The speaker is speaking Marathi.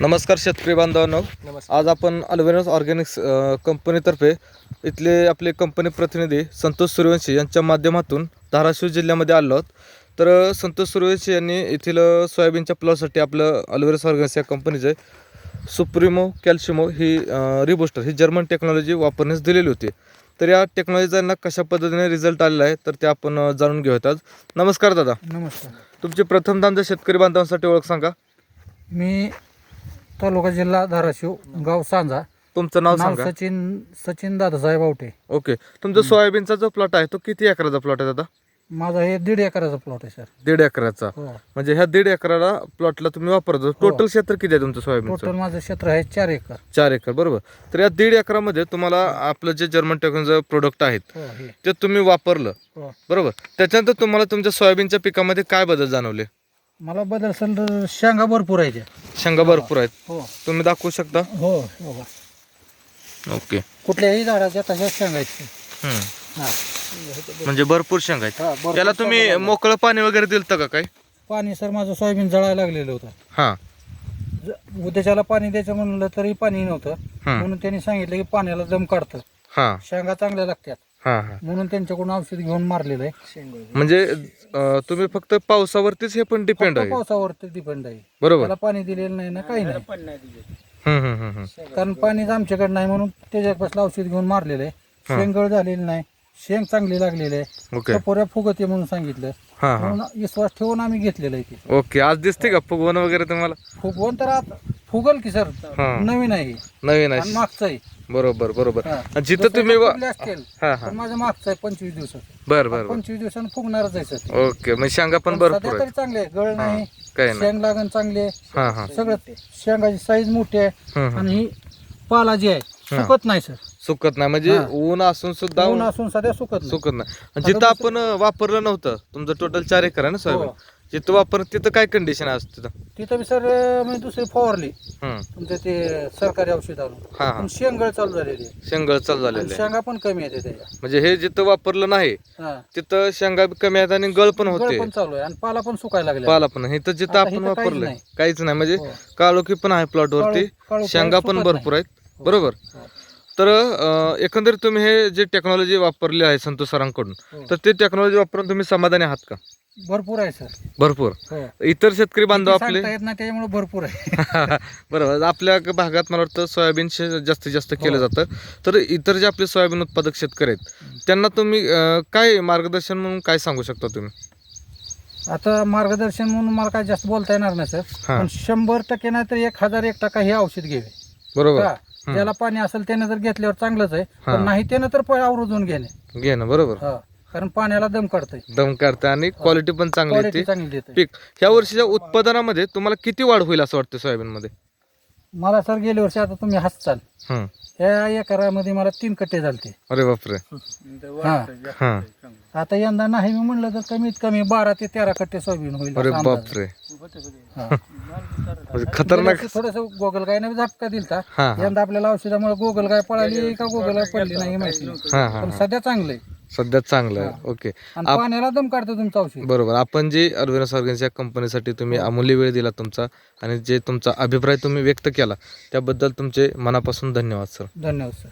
नमस्कार शेतकरी बांधवांनो. नमस्कार. आज आपण अल्वेनस ऑर्गॅनिक्स कंपनीतर्फे इथले आपले कंपनी प्रतिनिधी संतोष सूर्यवंशी यांच्या माध्यमातून धाराशिव जिल्ह्यामध्ये आलो आहोत. तर संतोष सूर्यवंशी यांनी येथील सोयाबीनच्या प्लॉसाठी आपलं अल्वेरस ऑर्गॅनिक्स या कंपनीचे सुप्रिमो कॅल्शिमो ही रिबुस्टर ही जर्मन टेक्नॉलॉजी वापरण्यास दिलेली होती. तर या टेक्नॉलॉजीचा यांना कशा पद्धतीने रिझल्ट आलेला आहे तर ते आपण जाणून घेऊयात आज. नमस्कार दादा. नमस्कार. तुमची आमच्या शेतकरी बांधवांसाठी ओळख सांगा. मी तालुका जिल्हा धाराशिव गाव सांजा. तुमचं नाव नाव सांगा. सचिन सचिन दादासाहेब आवटे. ओके. तुमचा सोयाबीनचा जो प्लॉट आहे तो किती एकराचा प्लॉट आहे दादा? माझा हे दीड एकराचा प्लॉट आहे सर. दीड एकराचा. हो. म्हणजे ह्या दीड एकराला प्लॉटला तुम्ही वापरतो. टोटल क्षेत्र किती आहे तुमचं टोटल सोयाबीनचं माझं क्षेत्र आहे चार एकर. चार एकर बरोबर. तर या दीड एकरामध्ये तुम्हाला आपलं जे जर्मन टेक्नॉलॉजी प्रोडक्ट आहेत हो हे. ते तुम्ही वापरलं हो. बरोबर. त्याच्यानंतर तुम्हाला तुमच्या सोयाबीनच्या पिकामध्ये काय बदल जाणवले? मला बदल सर शेंगा भरपूर आहे त्या शेंगा भरपूर आहेत. हो. तुम्ही दाखवू शकता? हो हो ओके. कुठल्याही झाडाच्या तशा शेंगा आहेत. त्या. हम्म. हा. म्हणजे भरपूर शेंगा आहेत. हा, भरपूर त्याला तुम्ही शेंगा मोकळं पाणी वगैरे दिलतं का काय? पाणी सर माझं सोयाबीन जळायला लागलेलं होतं. हां. ज- उद्याच्याला पाणी द्यायचं म्हणलं तरी पाणी नव्हतं. हम्म. म्हणून त्यांनी सांगितलं की पाण्याला दम काढतं. हां. शेंगा चांगल्या लागतात. हां हां. म्हणून त्यांच्याकडून औषध घेऊन मारलेलं आहे. म्हणजे अं, तुम्ही फक्त पावसावरतीच हे पण डिपेंड फक्त आहे. पावसावरती डिपेंड आहे. बरोबर. त्याला पाणी दिलेलं नाही ना काही नाही. हम्म, हम्म, हम्म, हम्म. कारण पाणीच आमच्याकडे नाही म्हणून त्याच्यापासून औषध घेऊन मारलेलं आहे. शेंगळ झालेली नाही. शेंग चांगली लागलेली आहे. ओके. टपोऱ्या फुगते म्हणून सांगितलं. हां हां. म्हणून विश्वास ठेवून आम्ही घेतलेलं आहे ते. ओके आज दिसते का फुगवणं वगैरे तुम्हाला? फुगवून तर आता फुगल की सर हा. नवीन आहे. नवीन आणि आहे मागचं आहे. बरोबर बरोबर. हा. जिथं तुम्ही वा- फुगले असतील हा हा. पण माझं मागचं आहे पंचवीस दिवसात बर बर बर. पंचवीस दिवसानं फुगणारच आहे सर ओके मग शेंगा पण भरपूर सध्या आहेत. तरी चांगले आहे गळ नाही काही नाही. शेंग लागण चांगली आहे. हा हा. सगळं शेंगाची साईज मोठी आहे. हम्म, हम्म. आणि ही पाला जी आहे सुकत नाही सर. सुकत नाही. म्हणजे हा. ऊन असून सुद्धा ऊन असून सध्या सुकत नाही. सुकत नाही. जिथं आपण अं, वापरलं नव्हतं तुमचं टोटल चार एकर आहे ना सोयाबीन हो. जिथं वापर तिथं काय कंडिशन असते तिथं? तिथं मी सर मी दुसरी फवारली. हम्म. तुमचं ते सरकारी औषध आणून. हा हा. पण शेंगळ चालू झालेली आहे. शेंगळ चालू आणि झालेले आहे. शेंगा पण कमी येते त्याच्या म्हणजे हे जिथं वापरलं नाही हा. तिथं शेंगा बी कमी आहेत आणि गळ पण गळ होते. पण चालू आहे आणि पाला पण सुकायला लागला. पाला पण इथं जिथं आता आपण इथं काहीच वापरलंय नाही. काहीच नाही. म्हणजे हो. काळोखी पण आहे प्लॉट वरती. काळो- शेंगा पण सुकत भरपूर आहेत. बरोबर. हो. तर अं, एकंदरीत तुम्ही हे जे टेक्नॉलॉजी वापरली आहे संतोष सरांकडून हो. तर ते टेक्नॉलॉजी वापरून तुम्ही समाधानी आहात का? भरपूर आहे सर. भरपूर? हो. इतर शेतकरी बांधव आपले? सांगता येत नाही त्याच्यामुळे भरपूर आहे. बरोबर. आपल्या भागात मला वाटतं सोयाबीन शे- जास्तीत जास्त केलं हो. जातं. तर इतर जे आपले सोयाबीन उत्पादक शेतकरी आहेत त्यांना तुम्ही अं, काय मार्गदर्शन म्हणून काय सांगू शकता तुम्ही? आता मार्गदर्शन म्हणून मला काय जास्त बोलता येणार नाही सर. हा. पण शंभर टक्के नाही तर एक हजार एक टक्का हे औषध घ्यावे. बरोबर. ज्याला पाणी असेल त्याने जर घेतल्यावर चांगलंच आहे हा. पण नाही त्यानं तर पण आवर्जून घेणे. घे ना बरोबर. हा. कारण पाण्याला दम काढतंय. दम करते आणि क्वालिटी पण चांगली क्वालिटी येते. चांगली देते पीक ह्या वर्षीच्या उत्पादनामध्ये तुम्हाला किती वाढ होईल असं वाटतं सोयाबीन मध्ये मला सर गेल्या वर्षी आता तुम्ही हसताल. हम्म. ह्या एकरामध्ये मला तीन कट्टे झालते. अरे बापरे. हा. हा आता यंदा नाही मी म्हणलं तर कमीत कमी बारा ते तेरा कट्टे सोयाबीन होईल अरे. बापरे. हा. म्हणजे खतरनाक. थोडस गोगल गायने झटका दिलता. हा हा. यंदा आपल्याला औषधामुळे गोगल गाय पळाली का गोगल गाय पडली नाही माहिती नाही. हा हा पण हा. सध्या चांगलं आहे सध्या चांगलं आहे. ओके. आणि आप- पाण्याला दम काढतं तुमचं औषध. बरोबर. आपण जे अरविंद ऑर्गन्स या कंपनीसाठी तुम्ही अमूल्य वेळ दिला तुमचा आणि जे तुमचा अभिप्राय तुम्ही व्यक्त केला त्याबद्दल तुमचे मनापासून धन्यवाद सर. धन्यवाद सर.